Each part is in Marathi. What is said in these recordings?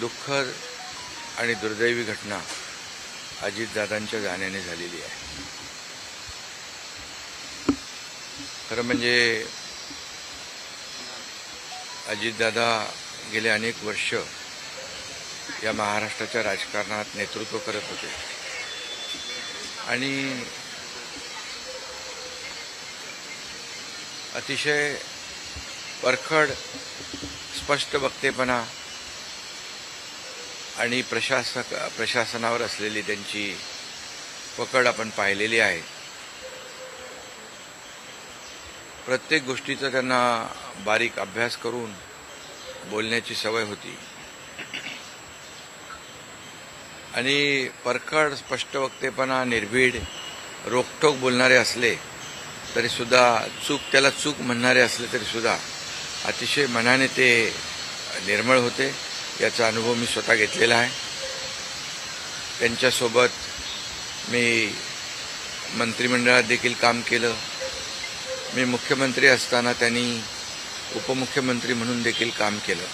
दुःखद आणि दुर्दैवी घटना अजितदादांच्या गाण्याने झालेली आहे. खरं म्हणजे अजितदादा गेले अनेक वर्ष या महाराष्ट्राच्या राजकारणात नेतृत्व करत होते. आणि अतिशय परखड स्पष्ट वक्तेपणा आणि प्रशासक प्रशासनावर असलेली त्यांची पकड आपण पाहिलेली आहे. प्रत्येक गोष्टीचा त्यांना बारीक अभ्यास करून बोलण्याची सवय होती. आणि परखड स्पष्ट वक्तेपणा निर्भीड रोखोक बोलणारे असले तरी सुद्धा चूक त्याला चूक म्हणणारे असले तरी सुद्धा अतिशय मनाने ते निर्मळ होते. याचा अनुभव मी स्वतः घेतलेला आहे. त्यांच्यासोबत मी मंत्रिमंडळात देखील काम केलं. मी मुख्यमंत्री असताना त्यांनी उपमुख्यमंत्री म्हणून देखील काम केलं.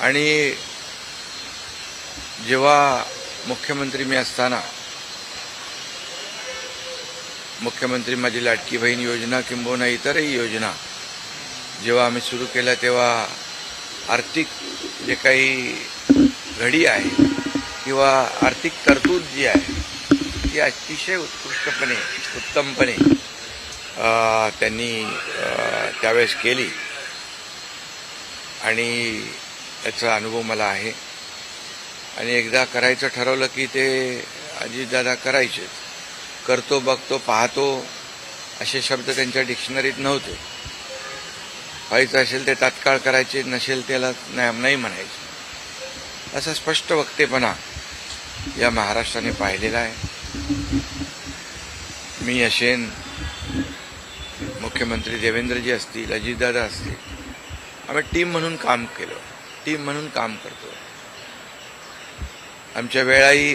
आणि जेव्हा मुख्यमंत्री मी असताना मुख्यमंत्री माझी लाटकी बहीण योजना किंबहुना इतरही योजना जेव्हा आम्ही सुरू केल्या तेव्हा आर्थिक जे काही घडी आहे किंवा आर्थिक तरतूद जी आहे ती अतिशय उत्कृष्टपणे उत्तमपणे त्यांनी त्यावेळेस केली. आणि त्याचा अनुभव मला आहे. आणि एकदा करायचं ठरवलं की ते अजितदादा करायचेच करतो बघतो पाहतो असे शब्द त्यांच्या डिक्शनरीत नव्हते. व्हायचं असेल ते तात्काळ करायचे नसेल त्याला नाही नाही म्हणायचे. असा स्पष्ट वक्तेपणा या महाराष्ट्राने पाहिलेला आहे. मी असेन मुख्यमंत्री देवेंद्रजी असतील अजितदादा असतील आम्ही टीम म्हणून काम केलं टीम म्हणून काम करतो. आमच्या वेळाही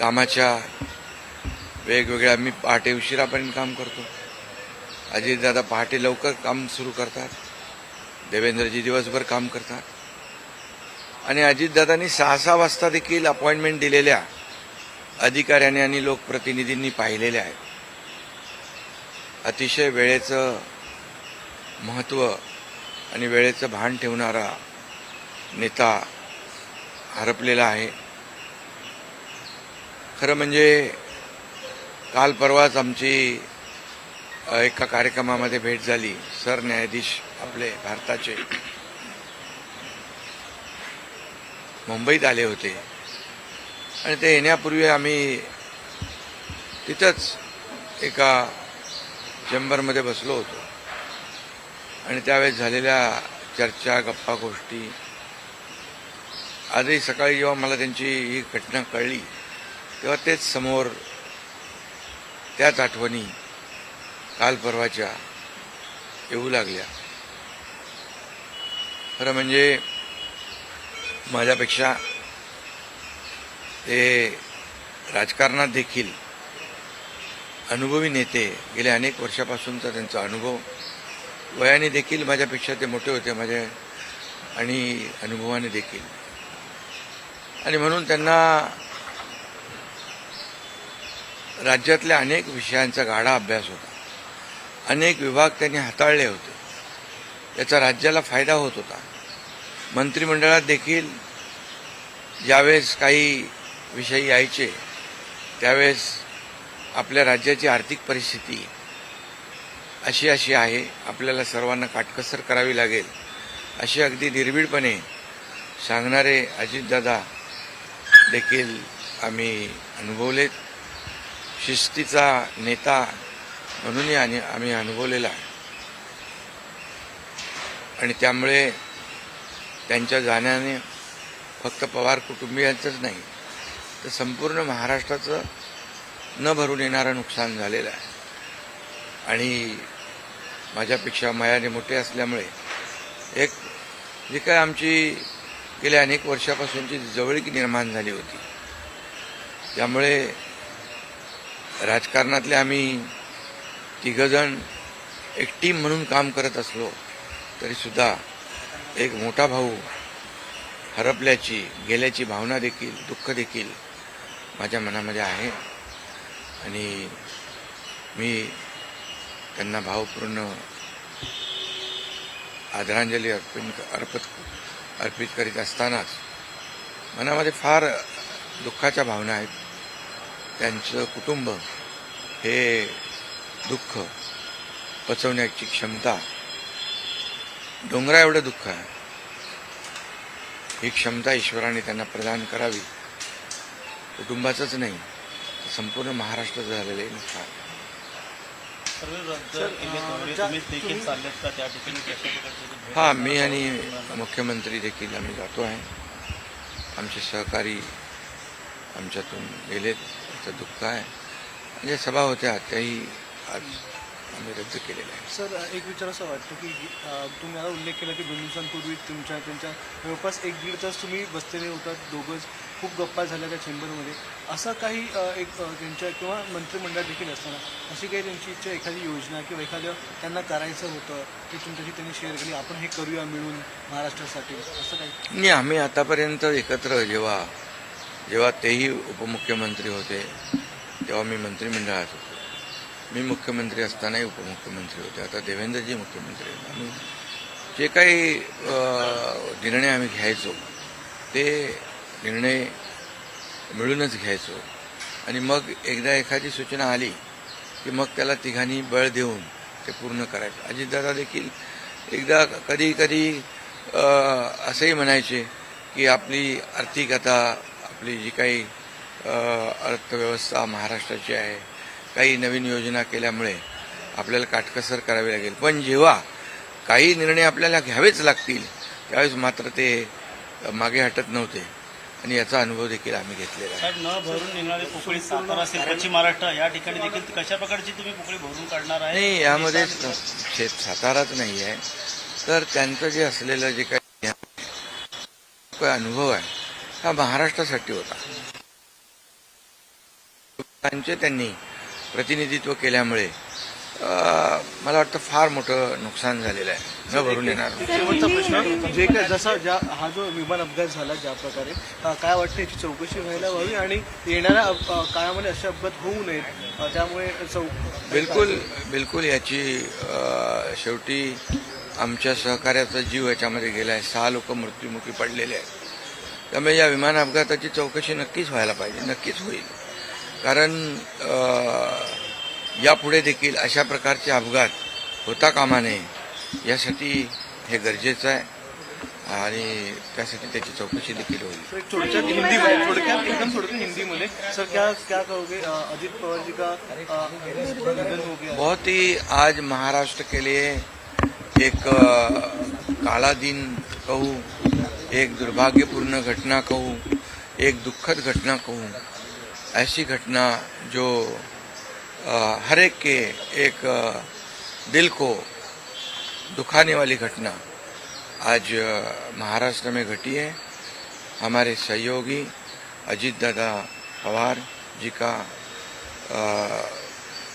कामाच्या वेगवेगळ्या मी पहाटे उशिरापर्यंत काम करतो. अजितदादा पहाटे लवकर काम सुरू करतात. देवेंद्रजी दिवसभर काम करतात. आणि अजितदादांनी सहा सहा वाजता देखील अपॉइंटमेंट दिलेल्या अधिकाऱ्यांनी आणि लोकप्रतिनिधींनी पाहिलेल्या आहेत. अतिशय वेळेचं महत्त्व आणि वेळेचं भान ठेवणारा नेता हरपलेला आहे. खरं म्हणजे काल परवाच आमची एका कार्यक्रमामध्ये भेट झाली. सरन्यायाधीश आपले भारताचे मुंबईत आले होते. आणि ते येण्यापूर्वी आम्ही तिथंच एका चेंबरमध्ये बसलो होतो. आणि त्यावेळेस झालेल्या चर्चा गप्पा गोष्टी आजही सकाळी जेव्हा मला त्यांची ही घटना कळली तेव्हा तेच समोर त्याच आठवणी काल परवाच्या येऊ लागल्या. खरं म्हणजे माझ्यापेक्षा ते राजकारणात देखील अनुभवी नेते गेल्या अनेक वर्षापासूनचा त्यांचा अनुभव वयाने देखील माझ्यापेक्षा ते मोठे होते माझ्या आणि अनुभवाने देखील. आणि म्हणून त्यांना राज्यातल्या अनेक विषयांचा गाढा अभ्यास होता. अनेक विभाग त्यांनी हाताळले होते. याचा राज्याला फायदा होत होता. मंत्रिमंडळात देखील ज्यावेळेस काही विषय यायचे त्यावेळेस आपल्या राज्याची आर्थिक परिस्थिती अशी अशी आहे. आपल्याला सर्वांना काटकसर करावी लागेल. अशी अगदी निर्भीडपणे सांगणारे अजितदादा देखील आम्ही अनुभवलेत. शिस्तीचा नेता म्हणूनही आणि आम्ही अनुभवलेला आहे. आणि त्यामुळे त्यांच्या जाण्याने फक्त पवार कुटुंबियांचंच नाही तर संपूर्ण महाराष्ट्राचं न भरून येणारं नुकसान झालेलं आहे. आणि माझ्यापेक्षा मयाने मोठे असल्यामुळे एक जी काय आमची गेल्या अनेक वर्षापासूनची जवळीक निर्माण झाली होती. त्यामुळे राजकारणातले आम्ही तिघजण एक टीम म्हणून काम करत असलो तरीसुद्धा एक मोठा भाऊ हरपल्याची गेल्याची भावना देखील दुःख देखील माझ्या मनामध्ये आहे. आणि मी त्यांना भावपूर्ण आदरांजली अर्पण अर्पित अर्पित करीत असतानाच मनामध्ये फार दुःखाच्या भावना आहेत. त्यांचं कुटुंब हे दुःख पचवण्याची क्षमता. डोंगरा एवढं दुःख आहे. ही क्षमता ईश्वराने त्यांना प्रदान करावी. कुटुंबाचंच नाही तर संपूर्ण महाराष्ट्राचं झालेलं आहे नुकसान हा मी आणि मुख्यमंत्री देखील आम्ही जातो आहे. आमचे सहकारी आमच्यातून गेलेत त्याचं दुःख आहे. म्हणजे सभा होत्या त्याही आज आम्ही रद्द केलेल्या आहे. सर एक विचार असं वाटतं की तुम्ही आता उल्लेख केला की दोन दिवसांपूर्वी तुमच्या त्यांच्या जवळपास एक दीड तास तुम्ही बसलेले होतात दोघंच खूप गप्पा झाल्या त्या चेंबरमध्ये. असं काही एक त्यांच्या किंवा मंत्रिमंडळात देखील असताना अशी काही त्यांची इच्छा एखादी योजना किंवा एखादं त्यांना करायचं होतं की तुमच्याशी त्यांनी शेअर केली आपण हे करूया मिळून महाराष्ट्रासाठी. असं काही? नाही आम्ही आतापर्यंत एकत्र जेव्हा जेव्हा तेही उपमुख्यमंत्री होते तेव्हा मी मंत्रिमंडळात होतो. मी मुख्यमंत्री असतानाही उपमुख्यमंत्री होते. आता देवेंद्रजी मुख्यमंत्री आहेत. आम्ही जे काही निर्णय आम्ही घ्यायचो ते निर्णय मिळूनच घ्यायचो. आणि मग एकदा एखादी सूचना आली की मग त्याला तिघांनी बळ देऊन ते पूर्ण करायचं. अजितदादा देखील एकदा कधी कधी असंही म्हणायचे की आपली आर्थिक आता आपली जी काही अर्थव्यवस्था महाराष्ट्राची आहे काही नवीन योजना केल्यामुळे आपल्याला काटकसर करावी लागेल. पण जेव्हा काही निर्णय आपल्याला घ्यावेच लागतील त्यावेळेस मात्र ते मागे हटत नव्हते. आणि याचा अनुभव देखील आम्ही घेतलेला आहे. न भरून पोकळी सातारा असेल पश्चिम महाराष्ट्र या ठिकाणी देखील कशा प्रकारची तुम्ही पोकळी भरून काढणार आहे? नाही यामध्ये शेत साताराच नाही आहे. तर त्यांचं जे असलेलं जे काही काही अनुभव आहे हा महाराष्ट्रासाठी होता. त्यांचे त्यांनी प्रतिनिधित्व केल्यामुळे मला वाटतं फार मोठं नुकसान झालेलं आहे. न भरून येणार. शेवटचा प्रश्न जे काय जसा ज्या हा जो विमान अपघात झाला ज्या प्रकारे काय वाटतं याची चौकशी व्हायला हवी आणि येणाऱ्या काळामध्ये असे अपघात होऊ नयेत त्यामुळे चौ बिलकुल बिलकुल याची शेवटी आमच्या सहकार्याचा जीव याच्यामध्ये गेला आहे सहा लोक मृत्युमुखी पडलेले आहेत. त्यामुळे या विमान अपघाताची चौकशी नक्कीच व्हायला पाहिजे नक्कीच होईल. कारण यापुढे देखील अशा प्रकारचे अपघात होता कामा नये यासाठी हे गरजेचं आहे आणि त्यासाठी त्याची चौकशी देखील होईल. थोडक्यात हिंदी में थोडक्यात एकदम थोडक्यात हिंदी मध्ये सर क्या क्या कहोगे अ, अजित पवार जी का निधन हो गया? बहुत ही आज महाराष्ट्र के लिए एक काला दिन कहूँ एक दुर्भाग्यपूर्ण घटना कहूँ एक दुखद घटना कहूँ ऐसी घटना जो हर एक के एक दिल को दुखाने वाली घटना आज महाराष्ट्र में घटी है। हमारे सहयोगी अजीत दादा पवार जी का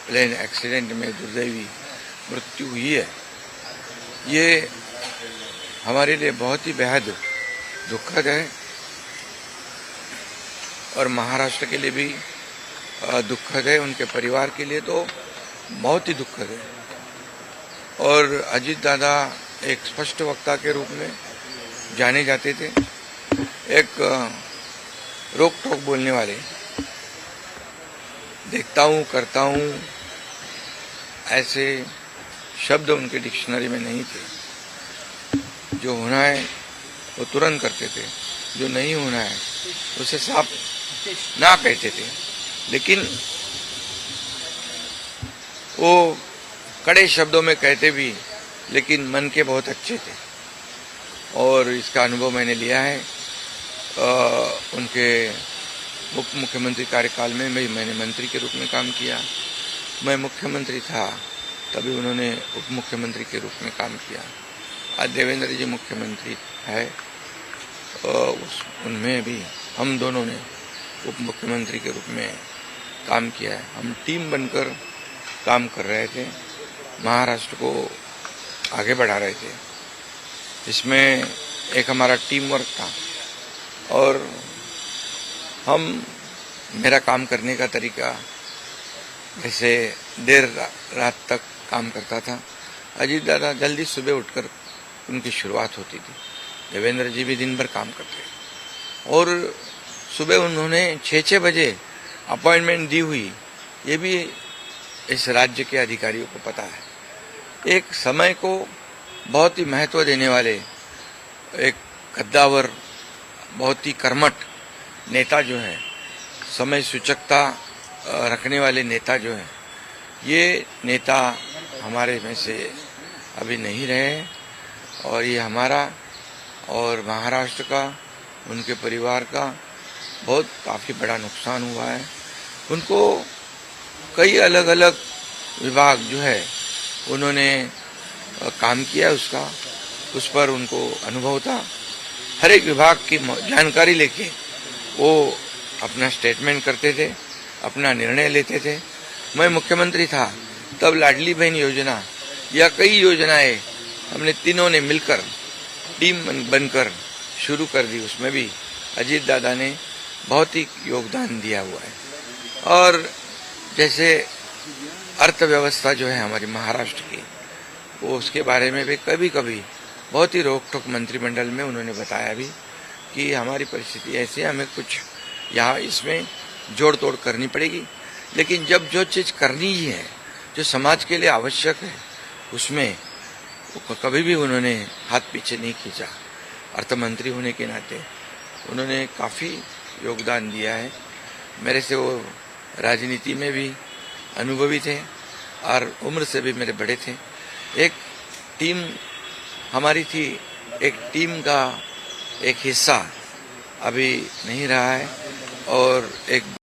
प्लेन एक्सीडेंट में दुर्दैवी मृत्यु हुई है। ये हमारे लिए बहुत ही बेहद दुखद है। और महाराष्ट्र के लिए भी दुखद है उनके परिवार के लिए तो बहुत ही दुखद है। और अजीत दादा एक स्पष्ट वक्ता के रूप में जाने जाते थे। एक रोक टोक बोलने वाले। देखता हूँ, करता हूँ, ऐसे शब्द उनके डिक्शनरी में नहीं थे। जो होना है वो तुरंत करते थे, जो नहीं होना है उसे साफ़ ना कहते थे। लेकिन वो कड़े शब्दों में कहते भी लेकिन मन के बहुत अच्छे थे। और इसका अनुभव मैंने लिया है। अ, उनके उप मुख्यमंत्री कार्यकाल में मैं मैंने मंत्री के रूप में काम किया। मैं मुख्यमंत्री था तभी उन्होंने उप मुख्यमंत्री के रूप में काम किया। आज देवेंद्र जी मुख्यमंत्री है उनमें भी हम दोनों ने उप मुख्यमंत्री के रूप में काम किया है। हम टीम बनकर काम कर रहे थे। महाराष्ट्र को आगे बढ़ा रहे थे। इसमें एक हमारा टीम वर्क था। और हम मेरा काम करने का तरीका जैसे देर रात तक काम करता था। अजीत दादा जल्दी सुबह उठकर उनकी शुरुआत होती थी। देवेंद्र जी भी दिन भर काम करते और सुबह उन्होंने छः छः बजे अपॉइंटमेंट दी हुई। ये भी इस राज्य के अधिकारियों को पता है। एक समय को बहुत ही महत्व देने वाले एक कद्दावर बहुत ही कर्मठ नेता जो है, समय सूचकता रखने वाले नेता जो है, ये नेता हमारे में से अभी नहीं रहे और ये हमारा और महाराष्ट्र का, उनके परिवार का बहुत काफ़ी बड़ा नुकसान हुआ है। उनको कई अलग अलग विभाग जो है, उन्होंने काम किया उसका। उस पर उनको अनुभव था। हर एक विभाग की जानकारी लेके वो अपना स्टेटमेंट करते थे, अपना निर्णय लेते थे। मैं मुख्यमंत्री था, तब लाडली बहन योजना या कई योजनाएँ हमने तीनों ने मिलकर, टीम बनकर शुरू कर दी। उसमें भी अजीत दादा ने बहुत ही योगदान दिया हुआ है। और जैसे अर्थव्यवस्था जो है हमारी महाराष्ट्र की, वो उसके बारे में भी कभी कभी बहुत ही रोक टोक मंत्रिमंडल में उन्होंने बताया भी कि हमारी परिस्थिति ऐसी हमें कुछ यहाँ इसमें जोड़ तोड़ करनी पड़ेगी। लेकिन जब जो चीज़ करनी ही है, जो समाज के लिए आवश्यक है, उसमें कभी भी उन्होंने हाथ पीछे नहीं खींचा। अर्थमंत्री होने के नाते उन्होंने काफ़ी योगदान दिया है। मेरे से वो राजनीति में भी अनुभवी थे और उम्र से भी मेरे बड़े थे। एक टीम हमारी थी, एक टीम का एक हिस्सा। अभी नहीं रहा है और एक